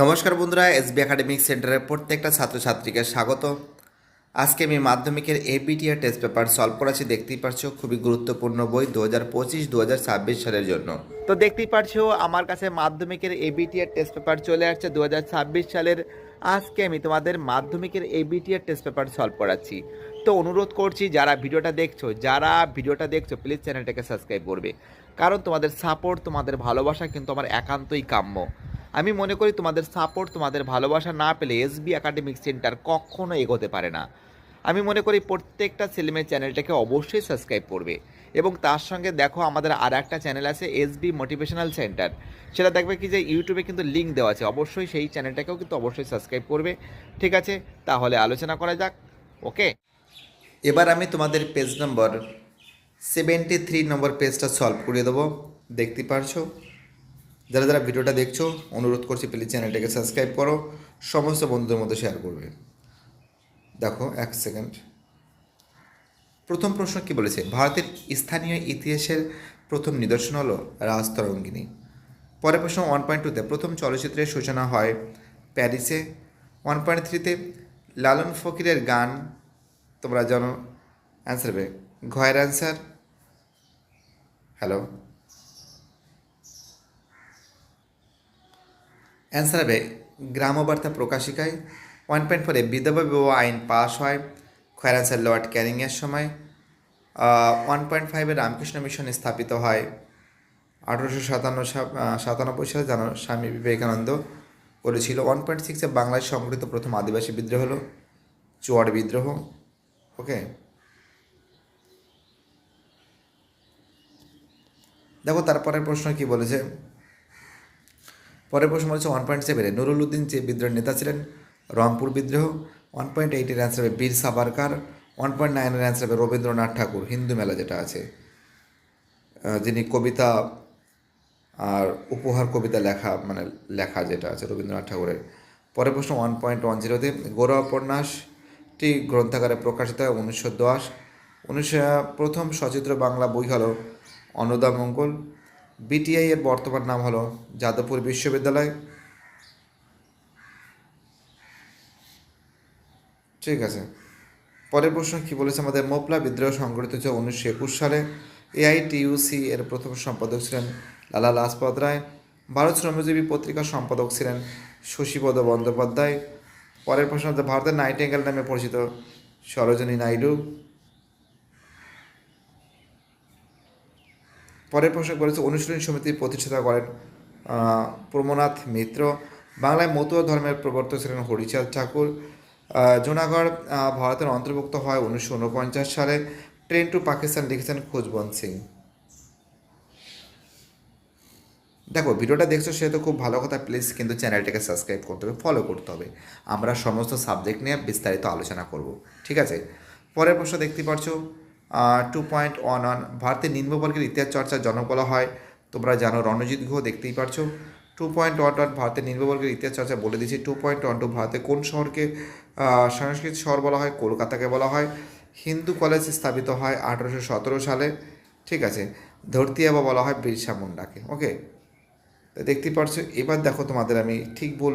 নমস্কার বন্ধুরা, SB academic সেন্টারের প্রত্যেকটা ছাত্রছাত্রীকে স্বাগত। আজকে আমি মাধ্যমিকের এপিটিআর টেস্ট পেপার সলভ করাচ্ছি দেখতেই পারছ, খুবই গুরুত্বপূর্ণ বই দু হাজার পঁচিশ দু হাজার ছাব্বিশ সালের জন্য। তো দেখতেই পারছ, আমার কাছে মাধ্যমিকের এবিটিআর টেস্ট পেপার চলে আসছে দু হাজার ছাব্বিশ সালের। আজকে আমি তোমাদের মাধ্যমিকের এবিটিআর টেস্ট পেপার সলভ করাচ্ছি। তো অনুরোধ করছি, যারা ভিডিওটা দেখছ, যারা ভিডিওটা দেখছ প্লিজ চ্যানেলটাকে সাবস্ক্রাইব করবে। কারণ তোমাদের সাপোর্ট তোমাদের ভালোবাসা কিন্তু আমার একান্তই কাম্য। আমি মনে করি তোমাদের সাপোর্ট তোমাদের ভালোবাসা না পেলে এসবি একাডেমিক সেন্টার কখনো এগোতে পারে না। আমি মনে করি প্রত্যেকটা ছেলেমেয়ের চ্যানেলটাকে অবশ্যই সাবস্ক্রাইব করবে এবং তার সঙ্গে দেখো আমাদের আর একটা চ্যানেল আছে এসবি মোটিভেশনাল সেন্টার সেটা দেখবে কি যে ইউটিউবে কিন্তু লিঙ্ক দেওয়া আছে। অবশ্যই সেই চ্যানেলটাকেও কিন্তু অবশ্যই সাবস্ক্রাইব করবে। ঠিক আছে? তাহলে আলোচনা করা যাক। ওকে এবার আমি তোমাদের page number seventy three number পেজটা সলভ করে দেবো। দেখতে পারছ? যারা যারা ভিডিওটা দেখছ, অনুরোধ করছি প্লিজ চ্যানেলটাকে সাবস্ক্রাইব করো। সমস্ত বন্ধুদের মধ্যে শেয়ার করবে। দেখো, এক সেকেন্ড প্রথম প্রশ্ন কি বলেছে? ভারতের স্থানীয় ইতিহাসের প্রথম নিদর্শন হলো রাজতরঙ্গিনী পরের প্রশ্ন ওয়ান পয়েন্ট টুতে প্রথম চলচ্চিত্রের সূচনা হয় প্যারিসে। ওয়ান পয়েন্ট থ্রিতে লালন ফকিরের গান তোমরা জানো। অ্যান্সার হবে, ঘয়ের অ্যান্সার হ্যালো অ্যান্সার হবে গ্রামবার্তা প্রকাশিকায়। ওয়ান পয়েন্ট ফোরে বিধবা বিবাহ আইন পাশ হয়। খয়ের অ্যান্সার লর্ড ক্যারিংয়ের সময়। ওয়ান পয়েন্ট ফাইভে রামকৃষ্ণ মিশন স্থাপিত হয়। আঠারোশো সাতান্ন সাতানব্বই সালে জানো, স্বামী বিবেকানন্দ করেছিল। ওয়ান পয়েন্ট সিক্সে বাংলায় সংগঠিত প্রথম আদিবাসী বিদ্রোহ হলো। চুয়ার বিদ্রোহ। ওকে দেখো, তারপরের প্রশ্ন কি বলেছে? পরের প্রশ্ন হচ্ছে ওয়ান পয়েন্ট সেভেনে নুরুল উদ্দিন যে বিদ্রোহের নেতা ছিলেন, রংপুর বিদ্রোহ ওয়ান পয়েন্ট এইটের অ্যান্সার হবে বীর সাভারকার ওয়ান পয়েন্ট নাইনের অ্যান্সার হবে রবীন্দ্রনাথ ঠাকুর, হিন্দু মেলা যেটা আছে। যিনি কবিতা আর উপহার কবিতা লেখা মানে লেখা যেটা আছে রবীন্দ্রনাথ ঠাকুরের। পরের প্রশ্ন ওয়ান পয়েন্ট ওয়ান জিরোতে গৌরব উপন্যাসটি গ্রন্থাগারে প্রকাশিত হয় উনিশশো দশ। উনিশশো প্রথম সচিত্র বাংলা বই হলো অন্নদামঙ্গল বিটিআই এর বর্তমান নাম হলো যাদবপুর বিশ্ববিদ্যালয়। ঠিক আছে। পরের প্রশ্ন, কি বলেছে আমাদের মোপলা বিদ্রোহ সংগঠিত হয়েছে উনিশশো একুশ সালে? এআইটিইউসি এর প্রথম সম্পাদক ছিলেন লালা লাজপত রায়। ভারত শ্রমজীবী পত্রিকার সম্পাদক ছিলেন শশীপদ বন্দ্যোপাধ্যায়। পরের প্রশ্ন ভারতের নাইটেঙ্গেল নামে পরিচিত সরোজনী নাইডু। পরের প্রশ্ন করেছে অনুশীলন সমিতির প্রতিষ্ঠাতা করেন প্রমনাথ মিত্র। বাংলায় মতুয়া ধর্মের প্রবর্তক ছিলেন হরিচাঁদ ঠাকুর। জুনাগড় ভারতের অন্তর্ভুক্ত হয় উনিশশো উনপঞ্চাশ সালে। ট্রেন টু পাকিস্তান লিখেছেন খুশবন্ত সিং। দেখো, ভিডিওটা দেখছ সে তো খুব ভালো কথা, প্লিজ কিন্তু চ্যানেলটাকে সাবস্ক্রাইব করতে হবে ফলো করতে হবে। আমরা সমস্ত সাবজেক্ট নিয়ে বিস্তারিত আলোচনা করব, ঠিক আছে? পরের প্রশ্ন দেখতে পাচ্ছ টু পয়েন্ট ওয়ান ওয়ান ভারতের নিম্নবর্গের ইতিহাস চর্চার জনক বলা হয়। তোমরা জানো রণজিৎ গুহ, দেখতেই পারছ। টু পয়েন্ট ওয়ান ওয়ান ভারতের নিম্নবর্গের ইতিহাস চর্চা বলে দিচ্ছি টু পয়েন্ট ওয়ান টু ভারতে কোন শহরকে সংস্কৃত শহর বলা হয়? কলকাতাকে বলা হয়। হিন্দু কলেজ স্থাপিত হয় আঠারোশো সতেরো সালে। ঠিক আছে। ধরতিয়াবা বলা হয় বিরসা মুন্ডাকে। ওকে তো দেখতেই পারছ। এবার দেখো তোমাদের আমি ঠিক ভুল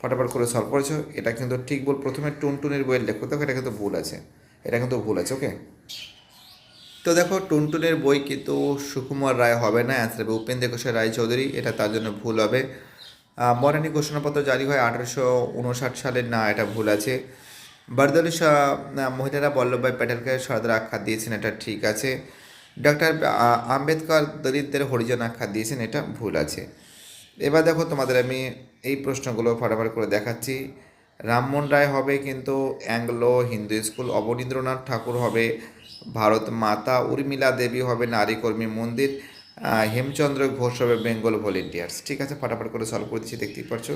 ফটাফট করে সলভ করেছ। এটা কিন্তু ঠিক ভুল। প্রথমে টুনটুনের বইয়ের লেখো দেখো, এটা কিন্তু ভুল আছে। এটা কিন্তু ভুল আছে ওকে তো দেখো, টুনটুনের বই কিন্তু সুকুমার রায় হবে না অ্যান্সার হবে উপেন্দ্র ঘোষের রায় চৌধুরী এটা তার জন্য ভুল হবে। মরানি ঘোষণাপত্র জারি হয় আঠারোশো উনষাট সালে, না, এটা ভুল আছে। বরদলি শাহ মহিলারা বল্লভভাই প্যাটেলকে সর্দার আখ্যা দিয়েছেন, এটা ঠিক আছে। ডক্টর আম্বেদকর দলিতদের হরিজন আখ্যা দিয়েছেন, এটা ভুল আছে। এবার দেখো, তোমাদের আমি এই প্রশ্নগুলো ফটাফট করে দেখাচ্ছি। রামমোহন রায় হবে কিন্তু অ্যাংলো হিন্দু স্কুল, অবনীন্দ্রনাথ ঠাকুর হবে, ভারত মাতা উর্মিলা দেবী হবে, নারী কর্মী মন্দির হেমচন্দ্র ঘোষ হবে, বেঙ্গল ভলেন্টিয়ার্স। ঠিক আছে, ফটাফট করে সলভ করে দিচ্ছি, দেখতেই পারছ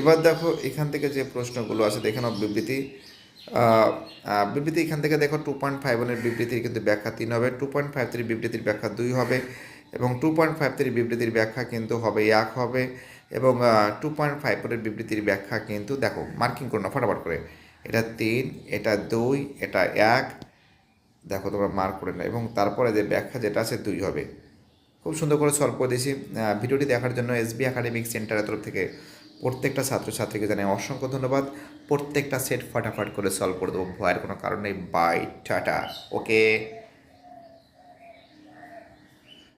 এবার দেখো, এখান থেকে যে প্রশ্নগুলো আছে, দেখে বিবৃতি। বিবৃতি এখান থেকে দেখো টু পয়েন্ট ফাইভ ওয়ানের বিবৃতির কিন্তু ব্যাখ্যা তিন হবে টু পয়েন্ট ফাইভ থ্রি বিবৃতির ব্যাখ্যা দুই হবে, এবং টু পয়েন্ট ফাইভ থ্রি বিবৃতির ব্যাখ্যা কিন্তু হবে, এক হবে। এবং টু পয়েন্ট ফাইভ ফোরের বিবৃতির ব্যাখ্যা কিন্তু দেখো মার্কিং করো না, ফটাফট করে। এটা তিন, এটা দুই, এটা এক। দেখো তোমরা মার্ক করে না এবং তারপরে যে ব্যাখ্যা যেটা আছে, দুই হবে। খুব সুন্দর করে সলভ করে দিয়েছি। ভিডিওটি দেখার জন্য এসবি একাডেমিক সেন্টারের তরফ থেকে প্রত্যেকটা ছাত্রছাত্রীকে জানাই অসংখ্য ধন্যবাদ। প্রত্যেকটা সেট ফাটাফাট করে সলভ করে দেবো। ভয়ের কোনো কারণ নেই। By tata. ওকে